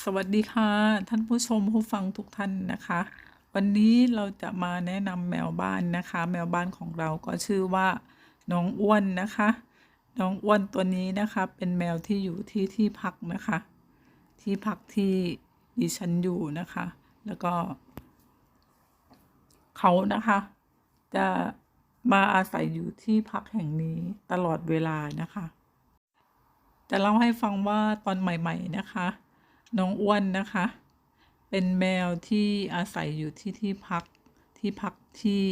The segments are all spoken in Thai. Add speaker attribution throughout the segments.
Speaker 1: สวัสดีค่ะ ท่านผู้ชมผู้ฟังทุกท่านนะคะ วันนี้เราจะมาแนะนำแมวบ้านนะคะ แมวบ้านของเราก็ชื่อว่า น้องอ้วนนะคะ น้องอ้วนตัวนี้นะคะ เป็นแมวที่อยู่ที่ที่พักนะคะ ที่พักที่ดิฉันอยู่นะคะ แล้วก็ เขานะคะ จะมาอาศัยอยู่ที่พักแห่งนี้ตลอดเวลานะคะ จะเล่าให้ฟังว่าตอนใหม่ ๆนะคะ น้องอ้วนนะคะ เป็นแมวที่อาศัยอยู่ที่ที่พักที่พักที่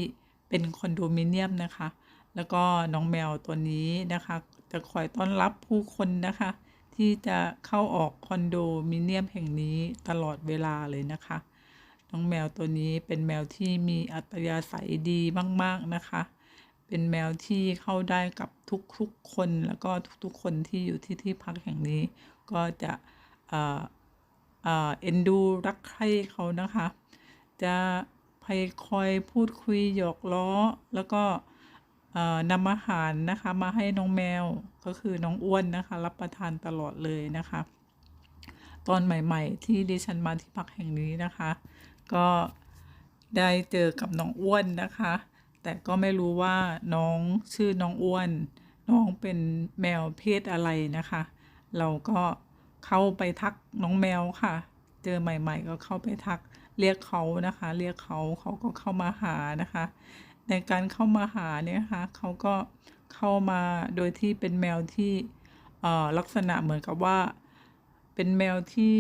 Speaker 1: เป็นคอนโดมิเนียมนะคะ แล้วก็น้องแมวตัวนี้นะคะ จะคอยต้อนรับผู้คนนะคะ ที่จะเข้าออกคอนโดมิเนียมแห่งนี้ตลอดเวลาเลยนะคะ น้องแมวตัวนี้เป็นแมวที่มีอัตยาศัยดีมาก ๆนะคะ เป็นแมวที่เข้าได้กับทุกๆคนแล้วก็ทุกๆคนที่อยู่ที่ที่พักแห่งนี้ ก็จะ เอ็นดูรักใคร่เขานะคะ จะพยคอยพูดคุยหยอกล้อ แล้วก็นำอาหารนะคะมาให้น้องแมวก็คือน้องอ้วนนะคะ รับประทานตลอดเลยนะคะ ตอนใหม่ๆ ที่ดิฉันมาที่พักแห่งนี้นะคะ ก็ได้เจอกับน้องอ้วนนะคะ แต่ก็ไม่รู้ว่าน้องชื่อน้องอ้วน น้องเป็นแมวเพศอะไรนะคะ เราก็ เข้าไปทักน้องแมวค่ะ เจอใหม่ ๆ ก็เข้าไปทักเรียกเขานะคะ เรียกเขาเขาก็เข้ามาหานะคะ ในการเข้ามาหาเนี่ยนะคะเขาก็เข้ามาโดยที่เป็นแมวที่อ่อลักษณะเหมือนกับว่า เป็นแมวที่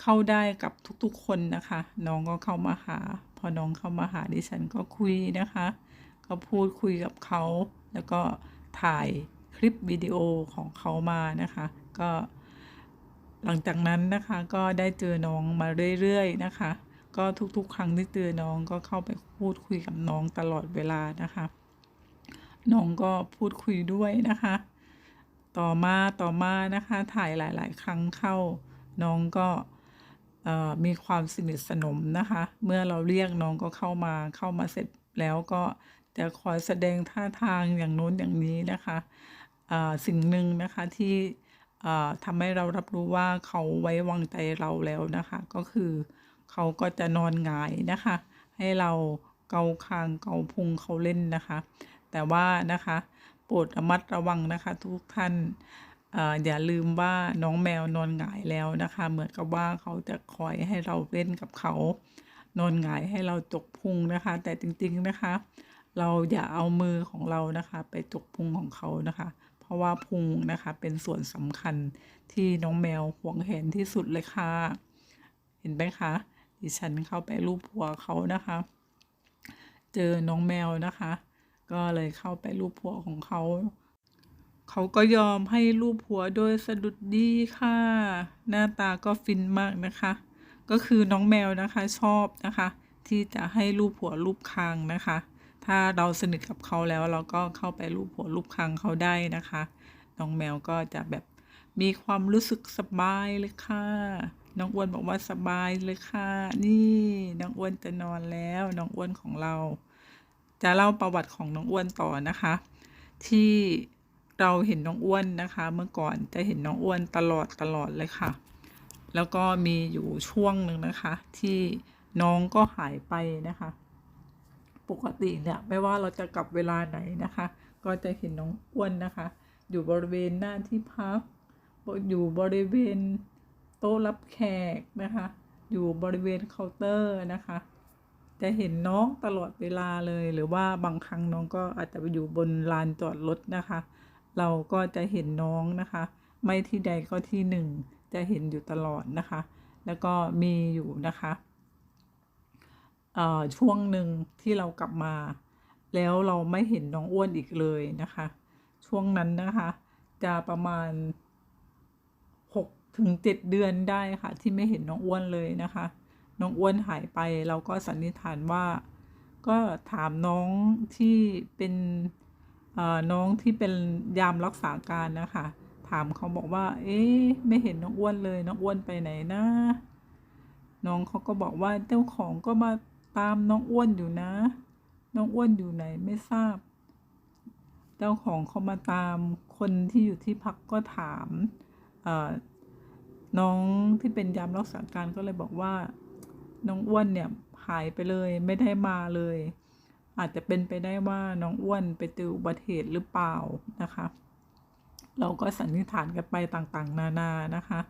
Speaker 1: เข้าได้กับทุกๆคนนะคะ น้องก็เข้ามาหา พอน้องเข้ามาหาดิฉันก็คุยนะคะ ก็พูดคุยกับเขา แล้วก็ถ่ายคลิปวิดีโอของเขามานะคะ ก็ หลังจากนั้นนะคะก็ได้เจอน้องมาเรื่อยๆนะคะ ก็ทุกๆ ครั้งที่เจอน้องก็เข้าไปพูดคุยกับน้องตลอดเวลานะคะ น้องก็พูดคุยด้วยนะคะ ต่อมาต่อมานะคะถ่ายหลาย ๆ ครั้งเข้า น้องก็มีความสนิทสนมนะคะ เมื่อเราเรียกน้องก็เข้ามาเข้ามาเสร็จแล้วก็จะคอยแสดงท่าทางอย่างโน้นอย่างนี้นะคะสิ่งหนึ่งนะคะที่ ทำให้เรารับรู้ว่าเขาไว้วางใจเราแล้วนะคะ ก็คือเขาก็จะนอนหงายนะคะ ให้เราเกาคางเกาพุงเขาเล่นนะคะ แต่ว่านะคะโปรดระมัดระวังนะคะ ทุกท่านออย่าลืมว่าน้องแมวนอนหงายแล้วนะคะ เหมือนกับว่าเขาจะคอยให้เราเล่นกับเขา นอนหงายให้เราจกพุงนะคะ แต่จริงๆนะคะ เราอย่าเอามือของเรานะคะ ไปจกพุงของเขานะคะ ราะว่าพุงนะคะ เป็นส่วนสำคัญที่น้องแมวหวงแหนที่สุดเลยค่ะ เห็นไหมคะดิฉันเข้าไปรูปหัวเขานะคะ เจอน้องแมวนะคะ ก็เลยเข้าไปรูปหัวของเขาเขาก็ยอมให้รูปหัวโดยสะดุดดีค่ะ หน้าตาก็ฟินมากนะคะ ก็คือน้องแมวนะคะชอบนะคะ ที่จะให้รูปหัวรูปคางนะคะ ถ้าเราสนิทกับเขาแล้วเราก็เข้าไปรูปหัวรูปคางเขาได้นะคะ น้องแมวก็จะแบบมีความรู้สึกสบายเลยค่ะ น้องอ้วนบอกว่าสบายเลยค่ะ นี่น้องอ้วนจะนอนแล้ว น้องอ้วนของเรา จะเล่าประวัติของน้องอ้วนต่อนะคะ ที่เราเห็นน้องอ้วนนะคะ เมื่อก่อนจะเห็นน้องอ้วนตลอดตลอดเลยค่ะ แล้วก็มีอยู่ช่วงหนึ่งนะคะ ที่น้องก็หายไปนะคะ ปกติเนี่ยไม่ว่าเราจะกลับเวลาไหนนะคะ ก็จะเห็นน้องอ้วนนะคะ อยู่บริเวณหน้าที่พัก อยู่บริเวณโต๊ะรับแขกนะคะ อยู่บริเวณเคาน์เตอร์นะคะ จะเห็นน้องตลอดเวลาเลยหรือว่าบางครั้งน้องก็อาจจะไปอยู่บนลานจอดรถนะคะ เราก็จะเห็นน้องนะคะ ไม่ที่ใดก็ที่หนึ่งจะเห็นอยู่ตลอดนะคะ แล้วก็มีอยู่นะคะ ช่วงหนึ่งที่เรากลับมา แล้วเราไม่เห็นน้องอ้วนอีกเลยนะคะ ช่วงนั้นนะคะ จะประมาณหกถึงเจ็ดเดือนได้ค่ะ ที่ไม่เห็นน้องอ้วนเลยนะคะ น้องอ้วนหายไปเราก็สันนิษฐานว่า ก็ถามน้องที่เป็นน้องที่เป็นยามรักษาการนะคะ ถามเขาบอกว่า เอ๊ะไม่เห็นน้องอ้วนเลย น้องอ้วนไปไหนนะน้องเขาก็บอกว่าเจ้าของก็มา ตามน้องอ้วนอยู่นะ น้องอ้วนอยู่ไหนไม่ทราบ เจ้าของเขามาตามคนที่อยู่ที่พักก็ถามน้องที่เป็นยามรักษาการก็เลยบอกว่า น้องอ้วนเนี่ยหายไปเลยไม่ได้มาเลย อาจจะเป็นไปได้ว่าน้องอ้วนไปเจออุบัติเหตุหรือเปล่านะคะ เราก็สันนิษฐานกันไปต่างๆ นานานะคะ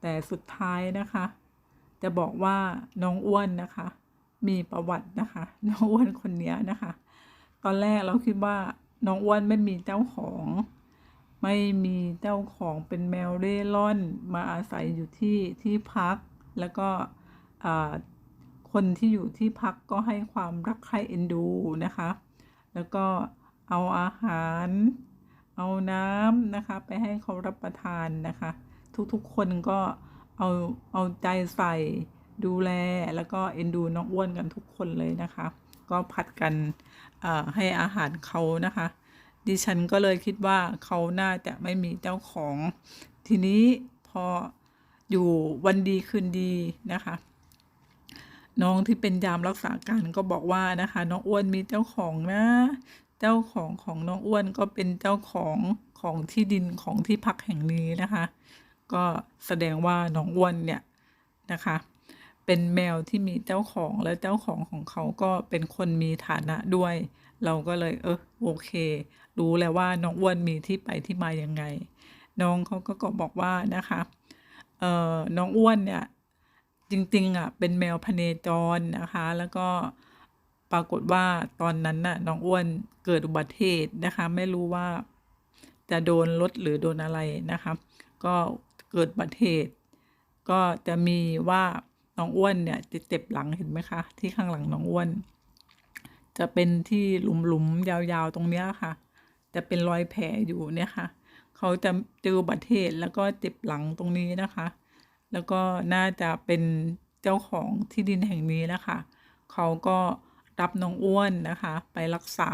Speaker 1: แต่สุดท้ายนะคะ จะบอกว่าน้องอ้วนนะคะ มีประวัตินะคะ น้องอ้วนคนนี้นะคะ ตอนแรกเราคิดว่าน้องอ้วนไม่มีเจ้าของ ไม่มีเจ้าของเป็นแมวเร่ร่อนมาอาศัยอยู่ที่ที่พัก แล้วก็คนที่อยู่ที่พักก็ให้ความรักใคร่เอ็นดูนะคะ แล้วก็เอาอาหาร เอาน้ำนะคะ ไปให้เขารับประทานนะคะ ทุกๆคนก็เอาเอาใจใส่ ดูแลแล้วก็เอ็นดูน้องอ้วนกันทุกคนเลยนะคะ ก็ผัดกันให้อาหารเขานะคะ ดิฉันก็เลยคิดว่าเขาน่าจะไม่มีเจ้าของ ทีนี้พออยู่วันดีคืนดีนะคะ น้องที่เป็นยามรักษาการก็บอกว่านะคะ น้องอ้วนมีเจ้าของนะเจ้าของของน้องอ้วนก็เป็นเจ้าของของที่ดินของที่พักแห่งนี้นะคะ ก็แสดงว่าน้องอ้วนเนี่ยนะคะ เป็นแมวที่มีเจ้าของและเจ้าของของเขาก็เป็นคนมีฐานะด้วย เราก็เลยเออโอเค รู้แล้วว่าน้องอ้วนมีที่ไปที่มายังไง น้องเขาก็ก็บอกว่านะคะเอ่อน้องอ้วนเนี่ยจริงๆอะเป็นแมวพเนจรนะคะ แล้วก็ปรากฏว่าตอนนั้นน่ะน้องอ้วนเกิดอุบัติเหตุนะคะ ไม่รู้ว่าจะโดนรถหรือโดนอะไรนะคะ ก็เกิดอุบัติเหตุ ก็จะมีว่า น้องอ้วนเนี่ยจะเจ็บหลังเห็นไหมคะ ที่ข้างหลังน้องอ้วน จะเป็นที่หลุมๆยาวๆตรงเนี้ยค่ะ จะเป็นรอยแผลอยู่เนี่ยค่ะ เขาจะเจออุบัติเหตุแล้วก็เจ็บหลังตรงนี้นะคะ แล้วก็น่าจะเป็นเจ้าของที่ดินแห่งนี้นะคะ เขาก็รับน้องอ้วนนะคะ ไปรักษา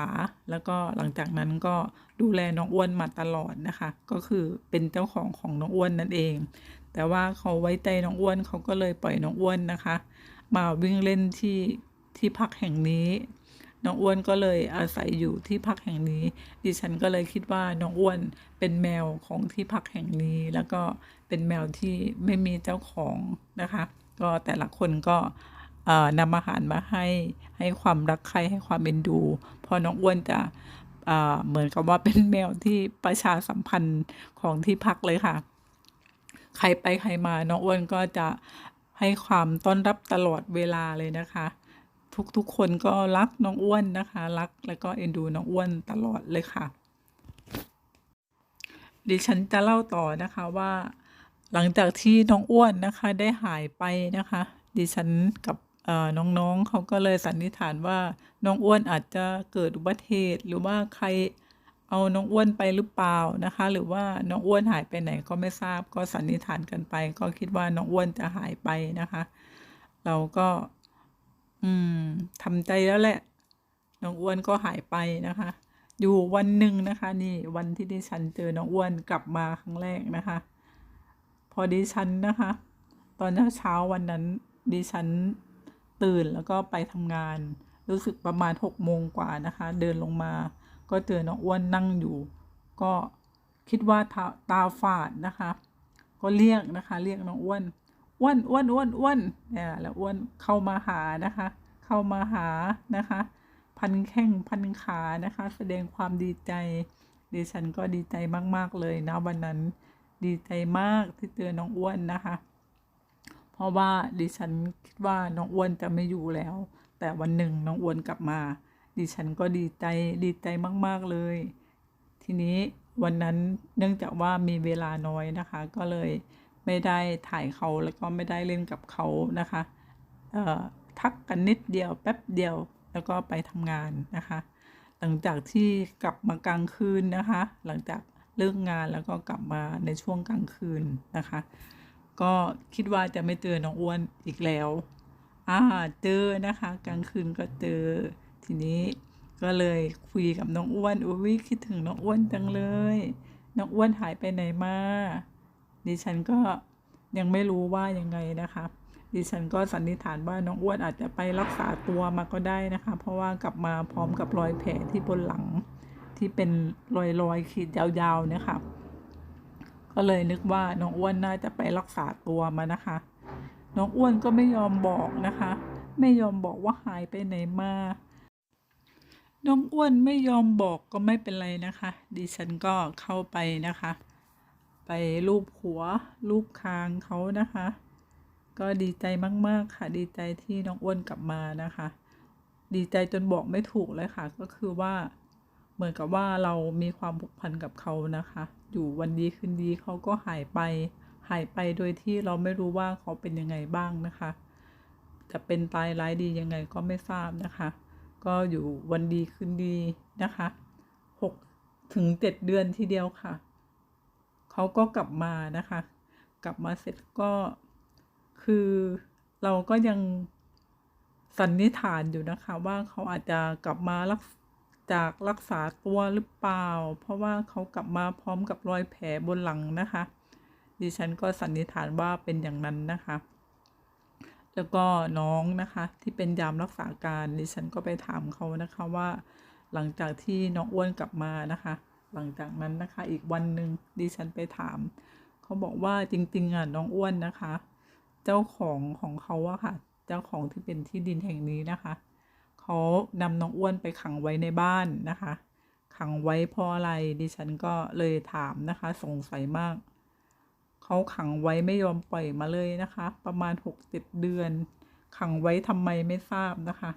Speaker 1: แล้วก็หลังจากนั้นก็ดูแลน้องอ้วนมาตลอดนะคะ ก็คือเป็นเจ้าของของน้องอ้วนนั่นเอง แต่ว่าเขาไว้ใจน้องอ้วนเขาก็เลยปล่อยน้องอ้วนนะคะ มาวิ่งเล่นที่ที่พักแห่งนี้ น้องอ้วนก็เลยอาศัยอยู่ที่พักแห่งนี้ ดิฉันก็เลยคิดว่าน้องอ้วนเป็นแมวของที่พักแห่งนี้ แล้วก็เป็นแมวที่ไม่มีเจ้าของนะคะ ก็แต่ละคนก็นำอาหารมาให้ให้ความรักใคร่ให้ความเอ็นดู พอน้องอ้วนจะเหมือนกับว่าเป็นแมวที่ประชาสัมพันธ์ของที่พักเลยค่ะ ใครไปใครมาน้องอ้วนก็จะให้ความต้อนรับตลอดเวลาเลยนะคะ ทุกๆคนก็รักน้องอ้วนนะคะ รักแล้วก็เอ็นดูน้องอ้วนตลอดเลยค่ะ ดิฉันจะเล่าต่อนะคะว่า หลังจากที่น้องอ้วนนะคะได้หายไปนะคะ ดิฉันกับน้องๆเขาก็เลยสันนิษฐานว่าน้องอ้วนอาจจะเกิดอุบัติเหตุหรือว่าใคร เอาน้องอ้วนไปหรือเปล่านะคะ หรือว่าน้องอ้วนหายไปไหนก็ไม่ทราบก็สันนิษฐานกันไป ก็คิดว่าน้องอ้วนจะหายไปนะคะ เราก็ อืมทำใจแล้วแหละ น้องอ้วนก็หายไปนะคะ อยู่วันหนึ่งนะคะ นี่วันที่ดิฉันเจอน้องอ้วนกลับมาครั้งแรกนะคะ พอดิฉันนะคะ ตอนเช้าๆวันนั้นดิฉันตื่นแล้วก็ไปทำงาน รู้สึกประมาณหกโมงกว่านะคะ เดินลงมา ก็เจอน้องอ้วนนั่งอยู่ ก็คิดว่าตาตาฝาดนะคะ ก็เรียกนะคะ เรียกน้องอ้วนอ้วนอ้วนอ้วนอ้วนเนี่ยแล้วอ้วนเข้ามาหานะคะ เข้ามาหานะคะ พันแข้งพันขานะคะ แสดงความดีใจดิฉันก็ดีใจมาก ๆ เลยนะวันนั้นดีใจมากที่เจอน้องอ้วนนะคะ เพราะว่าดิฉันคิดว่าน้องอ้วนจะไม่อยู่แล้ว แต่วันหนึ่งน้องอ้วนกลับมา ดิฉันก็ดีใจดีใจมาก ๆ เลย ทีนี้วันนั้นเนื่องจากว่ามีเวลาน้อยนะคะ ก็เลยไม่ได้ถ่ายเขาแล้วก็ไม่ได้เล่นกับเขานะคะเอ่อทักกันนิดเดียวแป๊บเดียวแล้วก็ไปทำงานนะคะ หลังจากที่กลับมากลางคืนนะคะ หลังจากเลิกงานแล้วก็กลับมาในช่วงกลางคืนนะคะ ก็คิดว่าจะไม่เจอน้องอ้วนอีกแล้ว อ่าเจอนะคะ กลางคืนก็เจอ ทีนี้ก็เลยคุยกับน้องอ้วนอุ้ยคิดถึงน้องอ้วนจังเลย น้องอ้วนหายไปไหนมาดิฉันก็ยังไม่รู้ว่ายังไงนะคะดิฉันก็สันนิษฐานว่าน้องอ้วนอาจจะไปรักษาตัวมาก็ได้นะคะ เพราะว่ากลับมาพร้อมกับรอยแผลที่บนหลังที่เป็นรอยรอยขีดยาวๆเนี่ยค่ะ ก็เลยนึกว่าน้องอ้วนน่าจะไปรักษาตัวมานะคะ น้องอ้วนก็ไม่ยอมบอกนะคะ ไม่ยอมบอกว่าหายไปไหนมา น้องอ้วนไม่ยอมบอกก็ไม่เป็นไรนะคะ ดิฉันก็เข้าไปนะคะ ไปรูปหัวรูปคางเขานะคะ ก็ดีใจมากๆค่ะ ดีใจที่น้องอ้วนกลับมานะคะ ดีใจจนบอกไม่ถูกเลยค่ะ ก็คือว่าเหมือนกับว่าเรามีความผูกพันกับเขานะคะ อยู่วันดีคืนดีเขาก็หายไป หายไปโดยที่เราไม่รู้ว่าเขาเป็นยังไงบ้างนะคะ จะเป็นตายร้ายดียังไงก็ไม่ทราบนะคะ ก็อยู่วันดีคืนดีนะคะหกถึงเจ็ดเดือนทีเดียวค่ะ เขาก็กลับมานะคะ กลับมาเสร็จก็คือเราก็ยังสันนิษฐานอยู่นะคะ ว่าเขาอาจจะกลับมารักจากรักษาตัวหรือเปล่า เพราะว่าเขากลับมาพร้อมกับรอยแผลบนหลังนะคะ ดิฉันก็สันนิษฐานว่าเป็นอย่างนั้นนะคะ แล้วก็น้องนะคะที่เป็นยามรักษาการดิฉันก็ไปถามเขานะคะว่า หลังจากที่น้องอ้วนกลับมานะคะ หลังจากนั้นนะคะอีกวันหนึ่งดิฉันไปถาม เขาบอกว่าจริงๆอะน้องอ้วนนะคะ เจ้าของของเขาอะค่ะ เจ้าของที่เป็นที่ดินแห่งนี้นะคะเขานำน้องอ้วนไปขังไว้ในบ้านนะคะ ขังไว้เพราะอะไรดิฉันก็เลยถามนะคะ สงสัยมาก เขาขังไว้ไม่ยอมปล่อยมาเลยนะคะ ประมาณหกเจ็ดเดือน ขังไว้ทำไมไม่ทราบนะคะ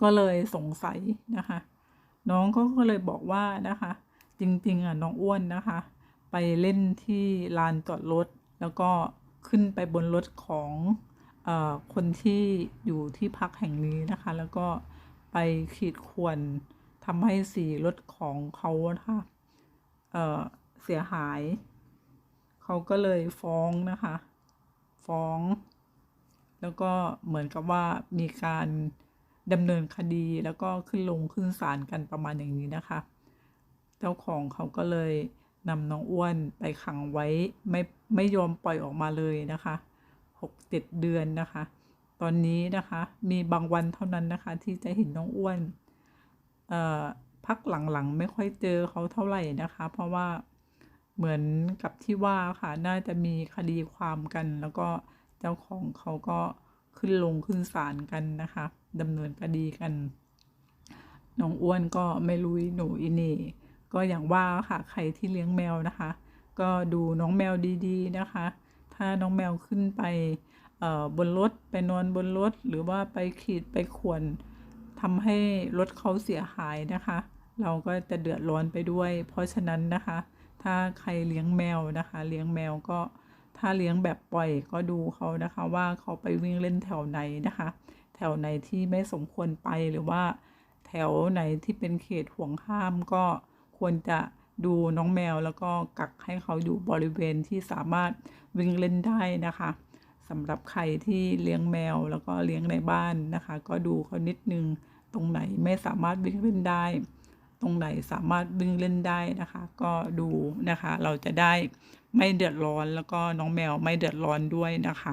Speaker 1: ก็เลยสงสัยนะคะ น้องก็ก็เลยบอกว่านะคะ จริง ๆ อะน้องอ้วนนะคะ ไปเล่นที่ลานจอดรถ แล้วก็ขึ้นไปบนรถของเออคนที่อยู่ที่พักแห่งนี้นะคะ แล้วก็ไปขีดข่วนทำให้สีรถของเขานะคะเออเสียหาย เขาก็เลยฟ้องนะคะ ฟ้อง แล้วก็เหมือนกับว่ามีการดำเนินคดีแล้วก็ขึ้นลงขึ้นศาลกันประมาณอย่างนี้นะคะ เจ้าของเขาก็เลยนำน้องอ้วนไปขังไว้ไม่ไม่ยอมปล่อยออกมาเลยนะคะหกเจ็ดเดือนนะคะ ตอนนี้นะคะมีบางวันเท่านั้นนะคะ ที่จะเห็นน้องอ้วนเอ่อพักหลังๆ ไม่ค่อยเจอเขาเท่าไหร่นะคะ เพราะว่า เหมือนกับที่ว่าค่ะ น่าจะมีคดีความกัน แล้วก็เจ้าของเขาก็ขึ้นลงขึ้นศาลกันนะคะดำเนินคดีกัน น้องอ้วนก็ไม่รู้หนูอินี่ ก็อย่างว่าค่ะ ใครที่เลี้ยงแมวนะคะ ก็ดูน้องแมวดีๆนะคะ ถ้าน้องแมวขึ้นไปเอ่อบนรถไปนอนบนรถ หรือว่าไปขีดไปข่วนทำให้รถเขาเสียหายนะคะ เราก็จะเดือดร้อนไปด้วย เพราะฉะนั้นนะคะ ถ้าใครเลี้ยงแมวนะคะ เลี้ยงแมวก็ถ้าเลี้ยงแบบปล่อยก็ดูเขานะคะ ว่าเขาไปวิ่งเล่นแถวไหนนะคะ แถวไหนที่ไม่สมควรไปหรือว่า แถวไหนที่เป็นเขตห่วงห้ามก็ควรจะดูน้องแมวแล้วก็กักให้เขาอยู่บริเวณที่สามารถวิ่งเล่นได้นะคะสำหรับใครที่เลี้ยงแมวแล้วก็เลี้ยงในบ้านนะคะ ก็ดูเขานิดนึงตรงไหนไม่สามารถวิ่งเล่นได้ ตรงไหนสามารถวิ่งเล่นได้นะคะ ก็ดูนะคะ เราจะได้ไม่เดือดร้อนแล้วก็น้องแมวไม่เดือดร้อนด้วยนะคะ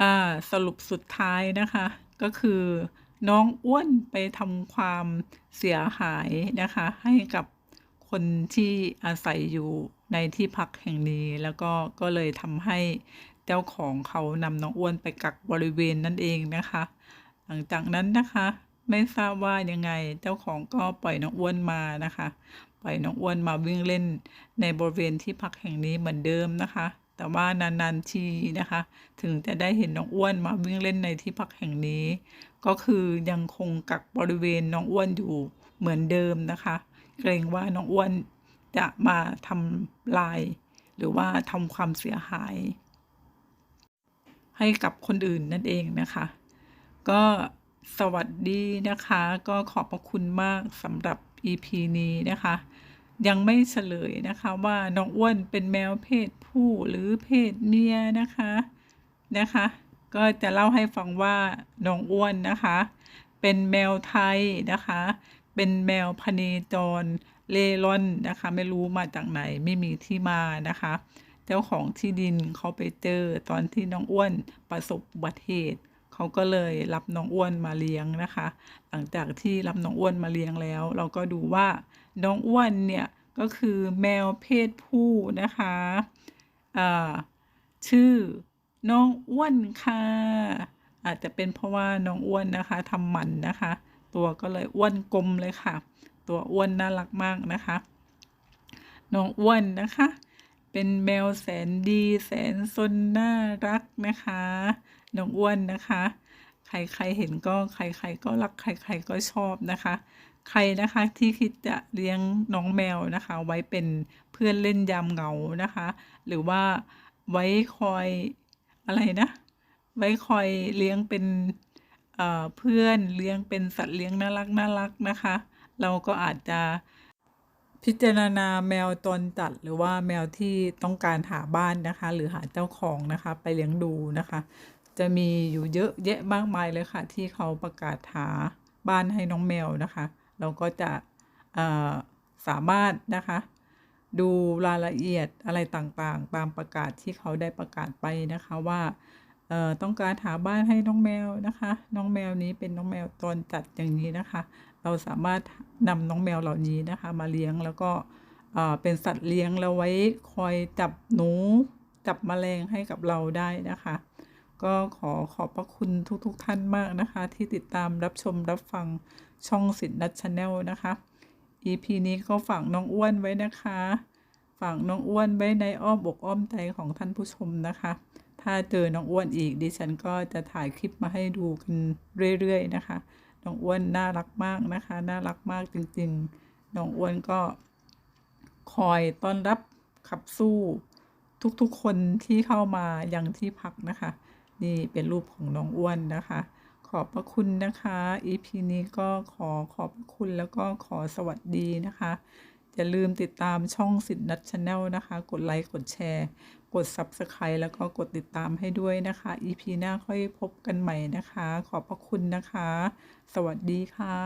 Speaker 1: อ่าสรุปสุดท้ายนะคะ ก็คือน้องอ้วนไปทำความเสียหายนะคะ ให้กับคนที่อาศัยอยู่ในที่พักแห่งนี้ แล้วก็ก็เลยทำให้เจ้าของเขานำน้องอ้วนไปกักบริเวณนั่นเองนะคะ หลังจากนั้นนะคะ ไม่ทราบว่ายังไง เจ้าของก็ปล่อยน้องอ้วนมานะคะ ปล่อยน้องอ้วนมาวิ่งเล่นในบริเวณที่พักแห่งนี้เหมือนเดิมนะคะ แต่ว่านานๆทีนะคะ ถึงจะได้เห็นน้องอ้วนมาวิ่งเล่นในที่พักแห่งนี้ ก็คือยังคงกักบริเวณน้องอ้วนอยู่เหมือนเดิมนะคะ เกรงว่าน้องอ้วนจะมาทำลาย หรือว่าทำความเสียหาย ให้กับคนอื่นนั่นเองนะคะ ก็ สวัสดีนะคะ ก็ขอบพระคุณมากสำหรับ EP นี้นะคะ ยังไม่เฉลยนะคะว่าน้องอ้วนเป็นแมวเพศผู้หรือเพศเมียนะคะนะคะ ก็จะเล่าให้ฟังว่าน้องอ้วนนะคะ เป็นแมวไทยนะคะ เป็นแมวพเนจรเล่ร่อนนะคะ ไม่รู้มาจากไหนไม่มีที่มานะคะ เจ้าของที่ดินเขาไปเจอตอนที่น้องอ้วนประสบอุบัติเหตุ เขาก็เลยรับน้องอ้วนมาเลี้ยงนะคะ หลังจากที่รับน้องอ้วนมาเลี้ยงแล้ว เราก็ดูว่าน้องอ้วนเนี่ยก็คือแมวเพศผู้นะคะอ่าชื่อน้องอ้วนค่ะ อาจจะเป็นเพราะว่าน้องอ้วนนะคะทำหมันนะคะ ตัวก็เลยอ้วนกลมเลยค่ะ ตัวอ้วนน่ารักมากนะคะ น้องอ้วนนะคะ เป็นแมวแสนดีแสนซนน่ารักนะคะ น้องอ้วนนะคะ ใครใครเห็นก็ใครใครก็รักใครใครก็ชอบนะคะ ใครนะคะที่คิดจะเลี้ยงน้องแมวนะคะ ไว้เป็นเพื่อนเล่นยามเหงานะคะ หรือว่าไว้คอยอะไรนะ ไว้คอยเลี้ยงเป็นเเพื่อนเลี้ยงเป็นสัตว์เลี้ยงน่ารักน่ารักนะคะ เราก็อาจจะพิจารณาแมวตนจัดหรือว่าแมวที่ต้องการหาบ้านนะคะ หรือหาเจ้าของนะคะ ไปเลี้ยงดูนะคะ จะมีอยู่เยอะแยะมากมายเลยค่ะ ที่เขาประกาศหาบ้านให้น้องแมวนะคะ เราก็จะสามารถนะคะ ดูรายละเอียดอะไรต่างๆ ตามประกาศที่เขาได้ประกาศไปนะคะว่าต้องการหาบ้านให้น้องแมวนะคะ น้องแมวนี้เป็นน้องแมวตอนจัดอย่างนี้นะคะ เราสามารถนำน้องแมวเหล่านี้นะคะ มาเลี้ยงแล้วก็เป็นสัตว์เลี้ยงแล้วไว้คอยจับหนูจับแมลงให้กับเราได้นะคะ ก็ขอขอบพระคุณทุกๆทท่านมากนะคะ ที่ติดตามรับชมรับฟังช่องสิทธิ์นัทชาแนลนะคะ EP นี้ก็ฝากน้องอ้วนไว้นะคะ ฝากน้องอ้วนไว้ในอ้อมอกอ้อมใจของท่านผู้ชมนะคะ ถ้าเจอน้องอ้วนอีกดิฉันก็จะถ่ายคลิปมาให้ดูกันเรื่อยๆนะคะ น้องอ้วนน่ารักมากนะคะ น่ารักมากจริงๆ น้องอ้วนก็คอยต้อนรับขับสู้ทุกๆคนที่เข้ามายังที่พักนะคะ นี่เป็นรูปของน้องอ้วนนะคะ ขอบพระคุณนะคะ EP นี้ก็ขอขอบพระคุณแล้วก็ขอสวัสดีนะคะอย่าลืมติดตามช่องสิทธิ์นัทชาแนลนะคะ กดไลค์ กดแชร์ กด Subscribe แล้วก็กดติดตามให้ด้วยนะคะ EP หน้าค่อยพบกันใหม่นะคะ ขอบพระคุณนะคะ สวัสดีค่ะ